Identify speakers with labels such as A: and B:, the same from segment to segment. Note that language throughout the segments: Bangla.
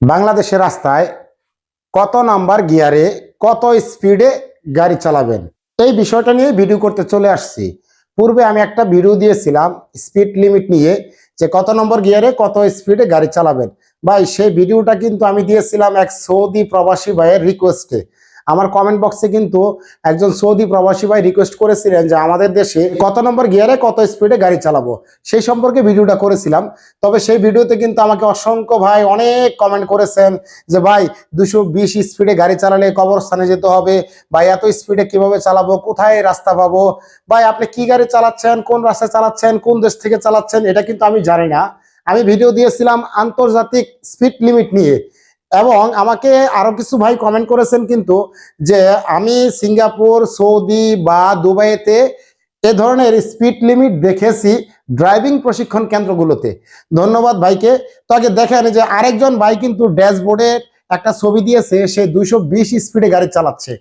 A: বাংলাদেশের রাস্তায় কত নাম্বার গিয়ারে কত স্পিডে গাড়ি চালাবেন? এই বিষয়টা নিয়ে ভিডিও করতে চলে আসছি। পূর্বে আমি একটা ভিডিও দিয়েছিলাম স্পিড লিমিট নিয়ে যে কত নম্বর গিয়ারে কত স্পিডে গাড়ি চালাবেন। ভাই, সেই ভিডিওটা কিন্তু আমি দিয়েছিলাম এক সৌদি প্রবাসী ভাইয়ের রিকোয়েস্টে আমার কমেন্ট বক্সে কিন্তু একজন সৌদি প্রবাসী ভাই রিকোয়েস্ট করেছিলেন যে আমাদের দেশে কত নম্বর গিয়ারে কত স্পিডে গাড়ি চালাবো? সেই সম্পর্কে ভিডিওটা করেছিলাম। তবে সেই ভিডিওতে কিন্তু আমাকে অসংখ্য ভাই অনেক কমেন্ট করেছেন যে, ভাই, দুশো বিশ স্পিডে গাড়ি চালালে কবরস্থানে যেতে হবে? ভাই, এত স্পিডে কীভাবে চালাবো? কোথায় রাস্তা পাবো? ভাই, আপনি কি গাড়ি চালাচ্ছেন? কোন রাস্তায় চালাচ্ছেন? কোন দেশ থেকে চালাচ্ছেন? এটা কিন্তু আমি জানি না। আমি ভিডিও দিয়েছিলাম আন্তর্জাতিক স্পিড লিমিট নিয়ে। এবং আমাকে আরও কিছু ভাই কমেন্ট করেছেন কিন্তু যে আমি সিঙ্গাপুর, সৌদি বা দুবাইতে এ ধরনের স্পিড লিমিট দেখেছি ড্রাইভিং প্রশিক্ষণ কেন্দ্রগুলোতে। ধন্যবাদ ভাইকে। তো আগে দেখেন যে আরেকজন ভাই কিন্তু ড্যাশবোর্ডে একটা ছবি দিয়েছে, সে দুইশো বিশ স্পিডে গাড়ি চালাচ্ছে।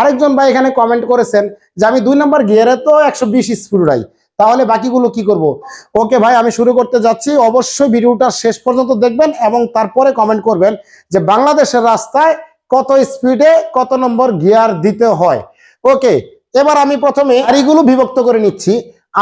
A: আরেকজন ভাই এখানে কমেন্ট করেছেন যে আমি দুই নম্বর গিয়ারে তো একশো বিশ স্পিড উড়াই তাহলে বাকিগুলো কি করব? ওকে ভাই, আমি শুরু করতে যাচ্ছি। অবশ্যই ভিডিওটা শেষ পর্যন্ত দেখবেন এবং তারপরে কমেন্ট করবেন যে বাংলাদেশের রাস্তায় কত স্পিডে কত নম্বর গিয়ার দিতে হয়। ওকে, এবার আমি প্রথমে গাড়িগুলো বিভক্ত করে নিচ্ছি।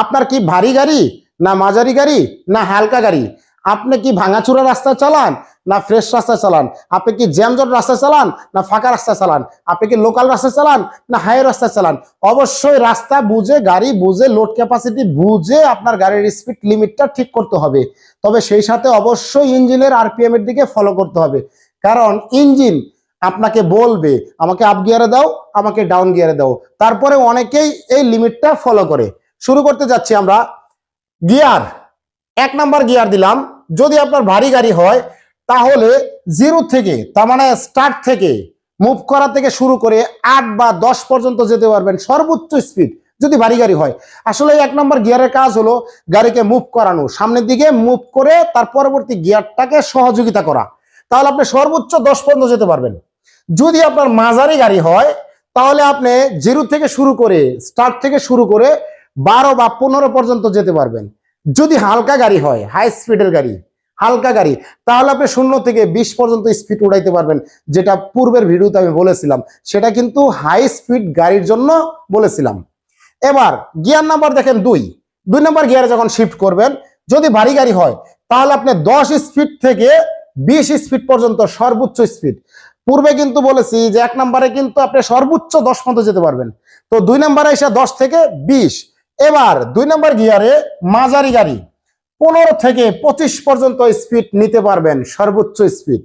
A: আপনার কি ভারী গাড়ি, না মাঝারি গাড়ি, না হালকা গাড়ি? আপনি কি ভাঙাচুরা রাস্তা চালান না ফ্রেশ রাস্তা চালান? আপনি কি জ্যামজট রাস্তা চালান? না ফাঁকা রাস্তা চালান? আপনি কি লোকাল রাস্তা চালান? না হাই রাস্তা চালান? অবশ্যই রাস্তা বুঝে, গাড়ি বুঝে লোড ক্যাপাসিটি বুঝে আপনার গাড়ির স্পিড লিমিটটা ঠিক করতে হবে। তবে সেই সাথে অবশ্যই ইঞ্জিনের আরপিএম এর দিকে ফলো করতে হবে। কারণ ইঞ্জিন আপনাকে বলবে, আমাকে আপ গিয়ারে দাও, আমাকে ডাউন গিয়ারে দাও। তারপরে অনেকেই এই লিমিটটা ফলো করে। শুরু করতে যাচ্ছি আমরা। গিয়ার এক নাম্বার গিয়ার দিলাম। যদি আপনার ভারী গাড়ি হয় তাহলে জিরো থেকে, তার মানে স্টার্ট থেকে মুভ করা থেকে শুরু করে আট বা দশ পর্যন্ত যেতে পারবেন সর্বোচ্চ স্পিড যদি ভারী গাড়ি হয়। আসলে এক নম্বর গিয়ারের কাজ হলো গাড়িকে মুভ করানো। সামনের দিকে মুভ করে তার পরবর্তী গিয়ারটাকে সহযোগিতা করা। তাহলে আপনি সর্বোচ্চ দশ পর্যন্ত যেতে পারবেন। যদি আপনার মাঝারি গাড়ি হয়, তাহলে আপনি জিরো থেকে শুরু করে স্টার্ট থেকে শুরু করে বারো বা পনেরো পর্যন্ত যেতে পারবেন। যদি হালকা গাড়ি হয় হাই স্পিডের গাড়ি হালকা গাড়ি, তাহলে আপনি শূন্য থেকে বিশ পর্যন্ত স্পিড উড়াইতে পারবেন, যেটা পূর্বের ভিডিওতে আমি বলেছিলাম। সেটা কিন্তু হাই স্পিড গাড়ির জন্য বলেছিলাম। এবার গিয়ার নাম্বার দেখেন দুই। দুই নাম্বার গিয়ারে যখন শিফট করবেন, যদি ভারী গাড়ি হয়, তাহলে আপনি দশ স্পিড থেকে বিশ স্পিড পর্যন্ত সর্বোচ্চ স্পিড পূর্বে কিন্তু বলেছি যে এক নম্বরে কিন্তু আপনি সর্বোচ্চ দশ পর্যন্ত যেতে পারবেন। তো দুই নম্বরে এসে দশ থেকে বিশ। এবার, দুই নম্বর গিয়ারে মাঝারি গাড়ি। পনেরো থেকে পঁচিশ পর্যন্ত স্পিড নিতে পারবেন, সর্বোচ্চ স্পিড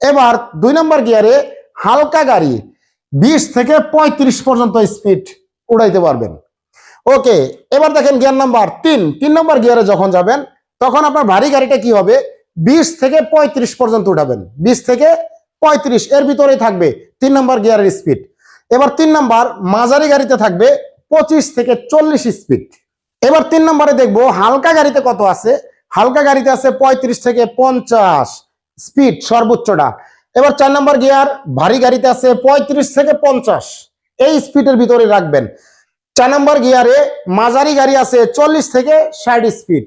A: এবার দুই নম্বর গিয়ারে হালকা গাড়ি বিশ থেকে পঁয়ত্রিশ পর্যন্ত স্পিড উড়াইতে পারবেন। ওকে, এবার দেখেন গিয়ার নাম্বার তিন। তিন নম্বর গিয়ারে যখন যাবেন, তখন আপনার ভারী গাড়িটা কি হবে? বিশ থেকে পঁয়ত্রিশ পর্যন্ত উঠাবেন। বিশ থেকে পঁয়ত্রিশ, এর ভিতরেই থাকবে তিন নম্বর গিয়ারের স্পিড এবার তিন নম্বর মাঝারি গাড়িতে থাকবে পঁচিশ থেকে চল্লিশ স্পিড এবার তিন নম্বরে দেখব, হালকা গাড়িতে কত আছে? হালকা গাড়িতে আছে পঁয়ত্রিশ থেকে পঞ্চাশ স্পিড সর্বোচ্চটা। এবার চার নম্বর গিয়ার, ভারী গাড়িতে আছে পঁয়ত্রিশ থেকে পঞ্চাশ। এই স্পিডের ভিতরে রাখবেন। চার নম্বর গিয়ারে মাঝারি গাড়ি আছে চল্লিশ থেকে ষাট স্পিড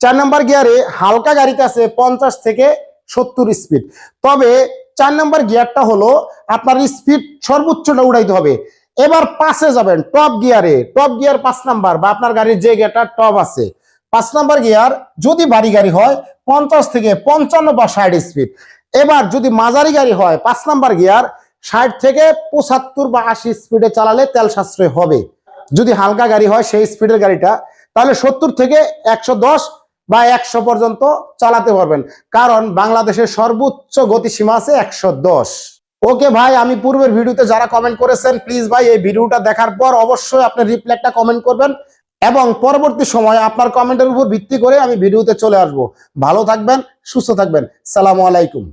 A: চার নম্বর গিয়ারে হালকা গাড়িতে আছে পঞ্চাশ থেকে সত্তর স্পিড তবে চার নম্বর গিয়ারটা হলো আপনার স্পিড সর্বোচ্চটা উড়াইতে হবে। এবার পাশে যাবেন টপ গিয়ারে টপ গিয়ার পাঁচ নাম্বার বা আপনার গাড়ির যে গিয়ারটা টপ আছে। পাঁচ নাম্বার গিয়ার যদি ভারী গাড়ি হয়, পঞ্চাশ থেকে পঞ্চান্ন বা ষাট স্পিড এবার যদি মাঝারি গাড়ি হয়, পাঁচ নাম্বার গিয়ার ষাট থেকে পঁচাত্তর বা আশি স্পিডে চালালে তেল সাশ্রয় হবে। যদি হালকা গাড়ি হয়, সেই স্পিডের গাড়িটা, তাহলে সত্তর থেকে একশো দশ বা একশো পর্যন্ত চালাতে পারবেন। কারণ বাংলাদেশের সর্বোচ্চ গতিসীমা আছে একশো দশ। ওকে ভাই, আমি পূর্বের ভিডিওতে যারা কমেন্ট করেছেন প্লিজ ভাই, এই ভিডিওটা দেখার পর অবশ্যই আপনি রিপ্লাইটা কমেন্ট করবেন এবং পরবর্তী সময় আপনার কমেন্টের উপর ভিত্তি করে আমি ভিডিওতে চলে আসব। ভালো থাকবেন, সুস্থ থাকবেন। সালামু আলাইকুম।